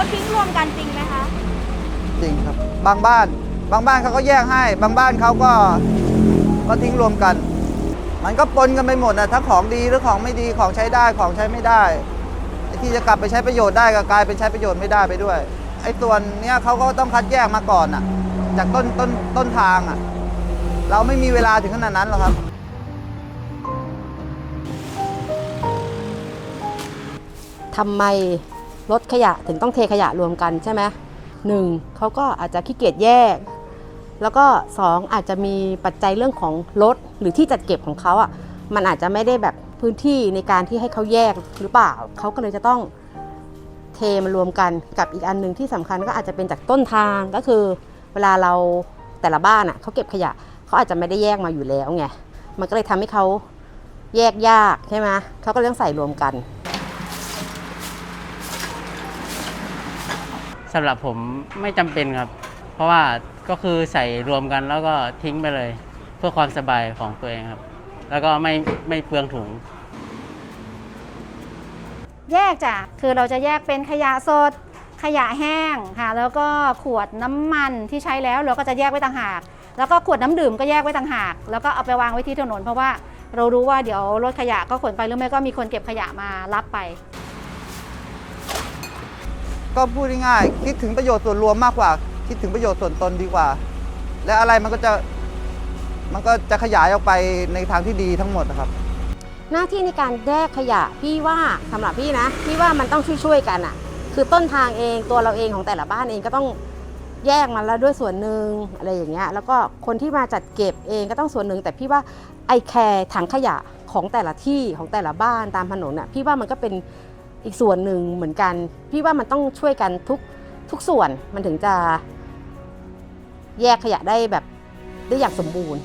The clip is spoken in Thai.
เขาทิ้งรวมกันจริงไหมคะ จริงครับ บางบ้าน บางบ้านเขาก็แยกให้ บางบ้านเขาก็ก็ทิ้งรวมกัน มันก็ปนกันไปหมดนะทั้งของดีหรือของไม่ดีของใช้ได้ของใช้ไม่ได้ไอ้ที่จะกลับไปใช้ประโยชน์ได้ก็กลายเป็นใช้ประโยชน์ไม่ได้ไปด้วยไอ้ส่วนเนี้ยเขาก็ต้องคัดแยกมาก่อนอะ จากต้นต้นต้นทางอะ เราไม่มีเวลาถึงขนาดนั้นหรอกครับทำไม รถขยะถึงต้องเทขยะรวมกันใช่ไหมหนึ่งเขาก็อาจจะขี้เกียจแยก แล้วก็สองอาจจะมีปัจจัยเรื่องของรถหรือที่จัดเก็บของเขาอะมันอาจจะไม่ได้แบบพื้นที่ในการที่ให้เขาแยกหรือเปล่าเขาก็เลยจะต้องเทมารวมกันกับอีกอันหนึ่งที่สำคัญก็อาจจะเป็นจากต้นทางก็คือ เวลาเราแต่ละบ้านอะเขาเก็บขยะเขาอาจจะไม่ได้แยกมาอยู่แล้วไงมันก็เลยทำให้เขาแยกยากใช่ไหมเขาก็เลยต้องใส่รวมกัน สำหรับผมไม่จำเป็นครับ เพราะว่าก็คือใส่รวมกันแล้วก็ทิ้งไปเลย เพื่อความสบายของตัวเองครับ แล้วก็ไม่ไม่เปลืองถุง แยกจ้ะคือเราจะแยกเป็นขยะสด ขยะแห้งค่ะ แล้วก็ขวดน้ำมันที่ใช้แล้วเราก็จะแยกไว้ต่างหาก แล้วก็ขวดน้ำดื่มก็แยกไว้ต่างหาก แล้วก็เอาไปวางไว้ที่ถนนเพราะว่าเรารู้ว่าเดี๋ยวรถขยะก็ขนไปหรือไม่ก็มีคนเก็บขยะมารับไป ก็พูดง่ายๆคิดถึงประโยชน์ส่วนรวมมากกว่า คิดถึงประโยชน์ส่วนตนดีกว่า และอะไรมันก็จะมันก็จะขยายออกไปในทางที่ดีทั้งหมดนะครับ หน้าที่ในการแยกขยะพี่ว่าสำหรับพี่นะพี่ว่ามันต้องช่วยๆกันอะคือต้นทางเองตัวเราเองของแต่ละบ้านเองก็ต้องแยกมันแล้วด้วยส่วนหนึ่งอะไรอย่างเงี้ยแล้วก็คนที่มาจัดเก็บเองก็ต้องส่วนหนึ่งแต่พี่ว่าไอแคร์ถังขยะของแต่ละที่ของแต่ละบ้านตามถนนน่ะพี่ว่ามันก็เป็น อีกส่วนหนึ่งเหมือนกัน พี่ว่ามันต้องช่วยกันทุกทุกส่วนมันถึงจะแยกขยะได้แบบได้อย่างสมบูรณ์